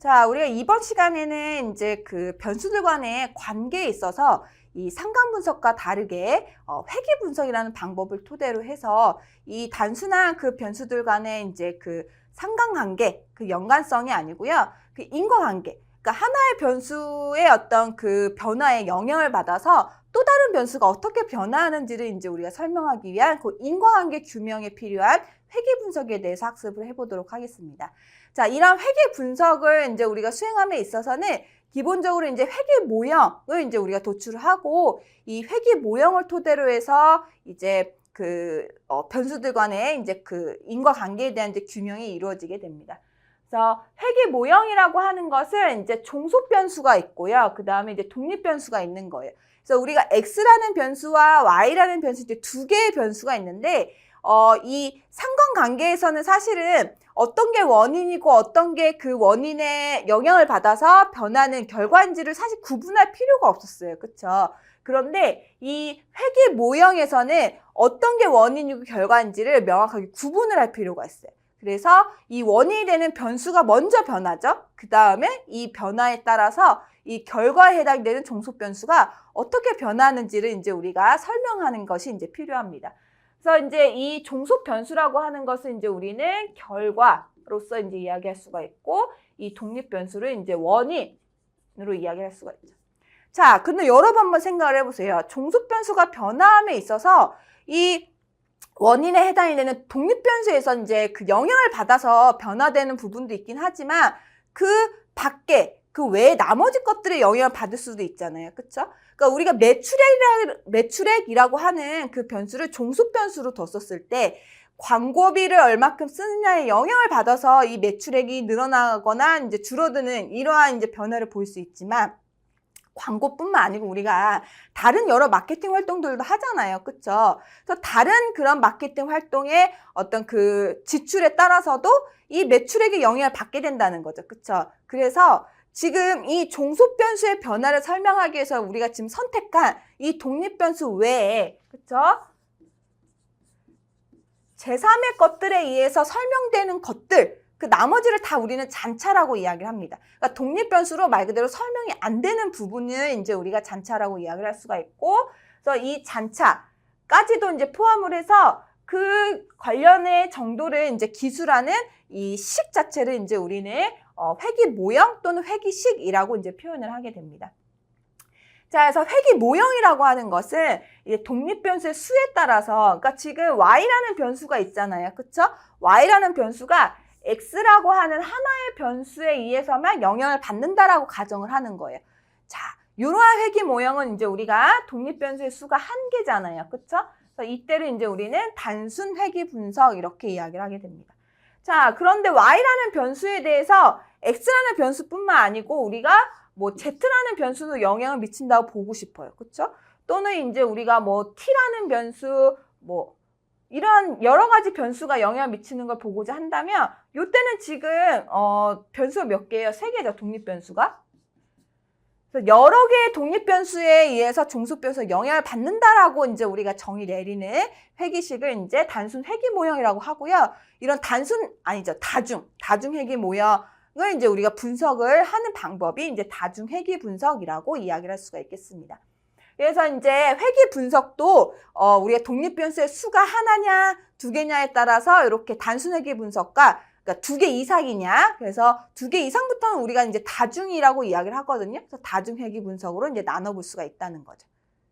자, 우리가 이번 시간에는 이제 그 변수들 간의 관계에 있어서 이 상관 분석과 다르게 어, 회귀 분석이라는 방법을 토대로 해서 이 단순한 그 변수들 간의 이제 그 상관관계, 그 연관성이 아니고요. 그 인과관계. 그러니까 하나의 변수의 어떤 그 변화에 영향을 받아서 또 다른 변수가 어떻게 변화하는지를 이제 우리가 설명하기 위한 그 인과관계 규명에 필요한 회귀 분석에 대해서 학습을 해보도록 하겠습니다. 자, 이런 회귀 분석을 이제 우리가 수행함에 있어서는 기본적으로 이제 회귀 모형을 이제 우리가 도출을 하고 이 회귀 모형을 토대로 해서 이제 그 어, 변수들 간의 이제 그 인과관계에 대한 이제 규명이 이루어지게 됩니다. 그래서 회귀 모형이라고 하는 것은 이제 종속 변수가 있고요. 그 다음에 이제 독립 변수가 있는 거예요. 그래서 우리가 x라는 변수와 y라는 변수 이제 두 개의 변수가 있는데 어, 이 상관관계에서는 사실은 어떤 게 원인이고 어떤 게 그 원인의 영향을 받아서 변하는 결과인지를 사실 구분할 필요가 없었어요. 그쵸? 그런데 이 회귀 모형에서는 어떤 게 원인이고 결과인지를 명확하게 구분을 할 필요가 있어요. 그래서 이 원인이 되는 변수가 먼저 변하죠. 그 다음에 이 변화에 따라서 이 결과에 해당되는 종속 변수가 어떻게 변하는지를 이제 우리가 설명하는 것이 이제 필요합니다. 그래서 이제 이 종속 변수라고 하는 것은 이제 우리는 결과로서 이제 이야기할 수가 있고 이 독립 변수를 이제 원인으로 이야기할 수가 있죠. 자, 근데 여러분 한번 생각을 해보세요. 종속 변수가 변화함에 있어서 이 원인에 해당이 되는 독립 변수에서 이제 그 영향을 받아서 변화되는 부분도 있긴 하지만 그 밖에 그 외에 나머지 것들의 영향을 받을 수도 있잖아요. 그쵸? 그러니까 우리가 매출액이라, 매출액이라고 하는 그 변수를 종속 변수로 뒀었을 때 광고비를 얼마큼 쓰느냐에 영향을 받아서 이 매출액이 늘어나거나 이제 줄어드는 이러한 이제 변화를 볼수 있지만 광고뿐만 아니고 우리가 다른 여러 마케팅 활동들도 하잖아요. 그쵸? 그래서 다른 그런 마케팅 활동의 어떤 그 지출에 따라서도 이 매출액의 영향을 받게 된다는 거죠. 그쵸? 그래서 지금 이 종속 변수의 변화를 설명하기 위해서 우리가 지금 선택한 이 독립 변수 외에 그쵸? 제3의 것들에 의해서 설명되는 것들 그 나머지를 다 우리는 잔차라고 이야기를 합니다. 그러니까 독립 변수로 말 그대로 설명이 안 되는 부분을 이제 우리가 잔차라고 이야기를 할 수가 있고 그래서 이 잔차까지도 이제 포함을 해서 그 관련의 정도를 이제 기술하는 이 식 자체를 이제 우리는 어, 회귀 모형 또는 회귀식이라고 이제 표현을 하게 됩니다. 자, 그래서 회귀 모형이라고 하는 것은 이제 독립 변수의 수에 따라서, 그러니까 지금 y라는 변수가 있잖아요, 그렇죠? y라는 변수가 x라고 하는 하나의 변수에 의해서만 영향을 받는다라고 가정을 하는 거예요. 자, 이러한 회귀 모형은 이제 우리가 독립 변수의 수가 한 개잖아요, 그렇죠? 그래서 이때를 이제 우리는 단순 회귀 분석 이렇게 이야기를 하게 됩니다. 자, 그런데 y라는 변수에 대해서 x라는 변수뿐만 아니고 우리가 뭐 z라는 변수도 영향을 미친다고 보고 싶어요. 그렇죠? 또는 이제 우리가 뭐 t라는 변수 뭐 이런 여러 가지 변수가 영향을 미치는 걸 보고자 한다면 요때는 지금 어 변수가 몇 개예요? 세 개죠. 독립 변수가. 그래서 여러 개의 독립 변수에 의해서 종속 변수가 영향을 받는다라고 이제 우리가 정의 내리는 회귀식을 이제 단순 회귀 모형이라고 하고요. 이런 단순 아니죠. 다중 다중 회귀 모형 을 이제 우리가 분석을 하는 방법이 이제 다중 회귀 분석이라고 이야기를 할 수가 있겠습니다. 그래서 이제 회귀 분석도 어 우리가 독립 변수의 수가 하나냐 두 개냐에 따라서 이렇게 단순 회귀 분석과 그러니까 두 개 이상이냐 그래서 두 개 이상부터는 우리가 이제 다중이라고 이야기를 하거든요. 그래서 다중 회귀 분석으로 이제 나눠볼 수가 있다는 거죠.